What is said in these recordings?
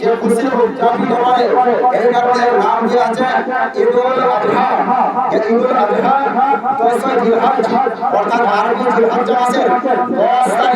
যে খুশি উদযাপিত করে এই কারণে নাম যে আছে। ঈদুল আজহা যে ঈদুল আজহা দশই জিলহজ অর্থাৎ আরবি জিলহজ মাসের দশ তারিখে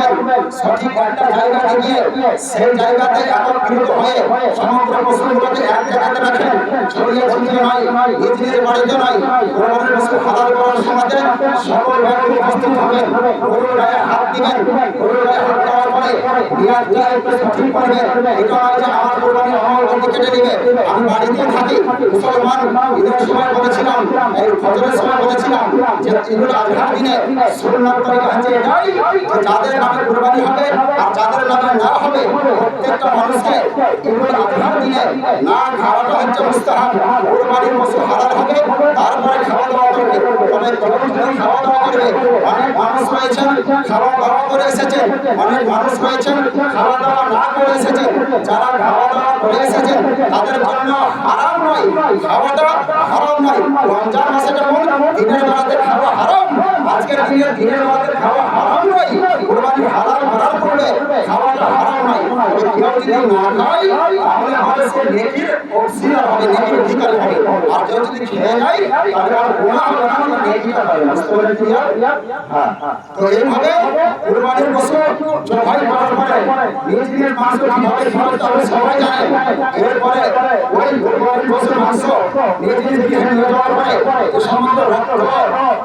সঠিক একটা জায়গাতে গিয়ে সেই জায়গাতে একত্রিত হয়ে সমগ্র পশুগুলোকে এক জায়গাতে রাখেন। ছড়িয়ে ছিটিয়ে নয় নিজ নিজ বাড়িতে নয় কোরবানির পশু হালাল করার সময় সকল ব্যক্তি উপস্থিত হবেন গরুর গায়ে হাত দিবেন গরুর গায়ে হাত দেওয়ার পরে নিয়াজটা একটু সঠিক করবেন এটা নয় যে আমার কোরবানি আমার গরু কেটে নেবে। আমি বাড়িতে থাকি, মুসলমান, ঈদের সময় বলেছিলাম, এই ফজরের সময় বলেছিলাম যে ঈদুল আজহার দিনে সুন্নাত তরিকা হচ্ছে যাদের নামে কোরবানি হবে আর যাদের নামে না হবে, প্রত্যেকটা মানুষকে ঈদুল আজহার দিনে না খাওয়াটা হচ্ছে মুস্তাহাব। কোরবানির পশু হালাল হবে, তারপরে খাওয়া দাওয়া করবে। তবে যদি খাওয়া দাওয়া করবে, অনেক মানুষ রয়েছেন, খাওয়া দাওয়া করে এসেছেন, অনেক মানুষ রয়েছেন, খাওয়া দাওয়া না করে এসেছেন, যারা খাওয়া দাওয়া করে এসেছেন, তাদের জন্য হারাম নয় খাওয়াটা হারাম নয়। রমজান মাসে যেমন দিনের বেলাতে খাওয়া আজকের দিনে দিনের বেলাতে খাওয়া হারাম নয়, কোরবানি হালাল হারাম করবে খাওয়াটা হারাম নয়। তবে কেউ যদি না খায়, তাহলে হবে সে নেকির অংশীদার হবে, নেকির অধিকারী হবে। আর কেউ যদি খেয়ে যায় তাহলে আর গুনাহ হবে না মানে নেকিটা হবে বুঝতে পেরেছি হ্যাঁ তো এইভাবে কুরবানির পশু জবাই করার পরে, নিজ নিজের মাংস কীভাবে খাওয়াতে হবে সবাই জানে। এরপরে ওই কুরবানির পশুর মাংস নিজ নিজ গৃহে নিয়ে যাওয়ার পরে সমস্ত রক্ত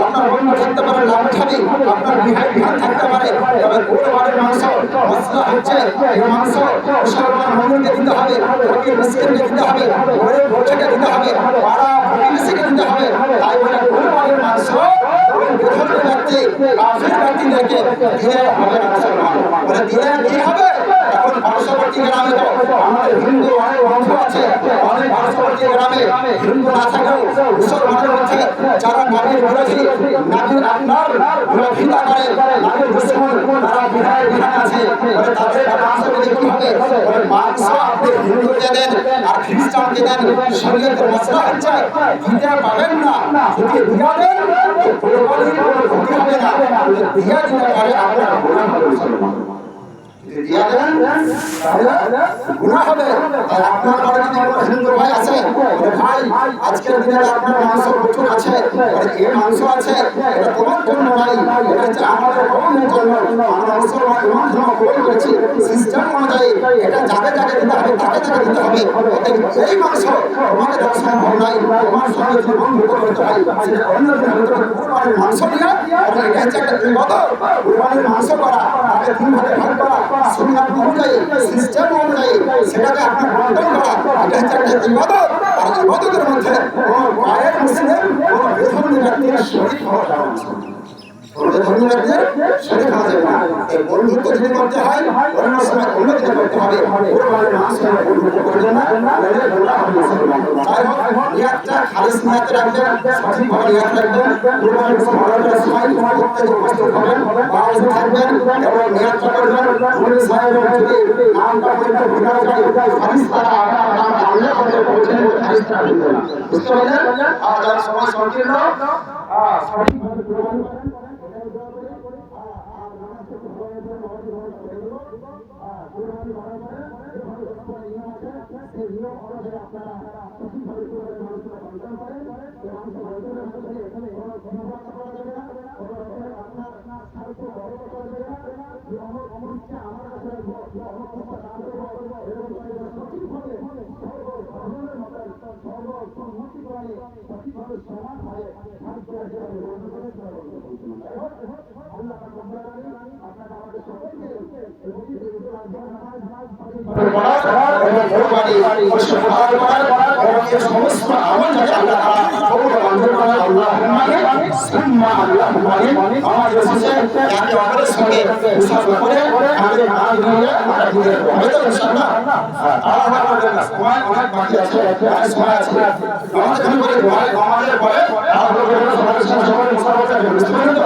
আপনার বন্ধু থাকতে থাকতে পারে তবে মাংস মশলা হচ্ছে এই মাংস হবে ফকির হবে গরিব ভোজকে দিতে হবে পাড়া প্রতিবেশীকে হবে তাই বলে মাংস বিধর্মী এখন পার্শ্ববর্তী গ্রামে তো হিন্দু অনেক বন্ধু আছে, অনেক পার্শ্ববর্তী গ্রামে হিন্দু না থাকলেও মুসলমানের যারা নাবির বিরোধী নাবির আপনার বিরোধিতা করে নাবির দুশ্মন তারা বিহার বিহার আছে। বলে তাদের মাংস কি হবে? মাংস আপনি হিন্দুকে দেন, আর খ্রিস্টানকে দেন, শরীয়তের মশলা হচ্ছে, দিতে পাবেন না, যদি দিয়া দেন তো কোরবানির কোনো ক্ষতি হবে না। দিয়া দিতে পারে আপনার হবে আজকের দিনে আপনার মাংস প্রচুর আছে এই মাংস আছে এটা তোমার জন্য নাই এটা আমাদের জন্য করেছি সিস্টেম অনুযায়ী এটা যাকে যাকে হবে তাকে তাকে দিতে হবে এই অন্য কুরবানির মাংস নিয়ে এটা হচ্ছে একটা ইবাদত কুরবানির করা তাকে সিস্টেম অনুযায়ী সেটাকে আপনার বন্টন করা আর ইবাদতের মধ্যে কোনো গায়ের মুসলিম কোনো বেধর্মী শরীর হওয়া যাবে না। হয় অন্য অন্য কিছু করতে হবে। কোরবানির মাংস বন্ধুত্ব করবেন না। নইলে গোলা হবে যাই হোক নিয়াতটা খালিস নিয়াত রাখবেন সঠিকভাবে নিয়াত রাখবেন কোরবানির ভালো করে সময় প্রত্যেকে উপস্থিত হবেন বাউজ থাকবেন এবং নিয়াতটা করবেন। উনি সাহেবের যদি নামটা পরিচয় ভুলে যায় খালিস তারা নাম জানলে আমাদের পৌঁছে খালিস তারা বুঝতে পারলেন কোরবানি করেন হ্যাঁ, আর নামাজ থেকে ভয় করে নামাজ নামাজ করে দেবো হ্যাঁ কুরবানি করার পরে এভাবে যতগুলো নিয়ম আছে সেই নিয়ম অনুযায়ী আপনারা সঠিকভাবে এখানে কোনো গণবাদ করা আপনার আমার কাছে অমর কথা দান করব এরকম করে যেন সঠিকভাবে ধর্মের মতন সর্ব সম্মতি করে সঠিকভাবে সমানভাবে ভাগ করে যেভাবে গ্রহণ করে আল্লাহ আপনারা আমাদের সকলকে এবং কোরবানি এর সমস্ত আমল যাতে আল্লাহ তাআলা কবুল মঞ্জুর করেন আল্লাহুম্মা সুম্মা আল্লাহুম্মা আমাদের শেষে একে অপরের সঙ্গে মুসাফা করে, আমাদের নাম নিয়ে আমরা দিয়ে হয়তো ইনশাআল্লাহ। আর আমার বলবেন না সময় অনেক বাকি আছে। আর সময় আছে। আমাদের করে আমাদের পরে আর বলবেন সবাই সবাই মুসাফা করতে বুঝতে পারলেন তো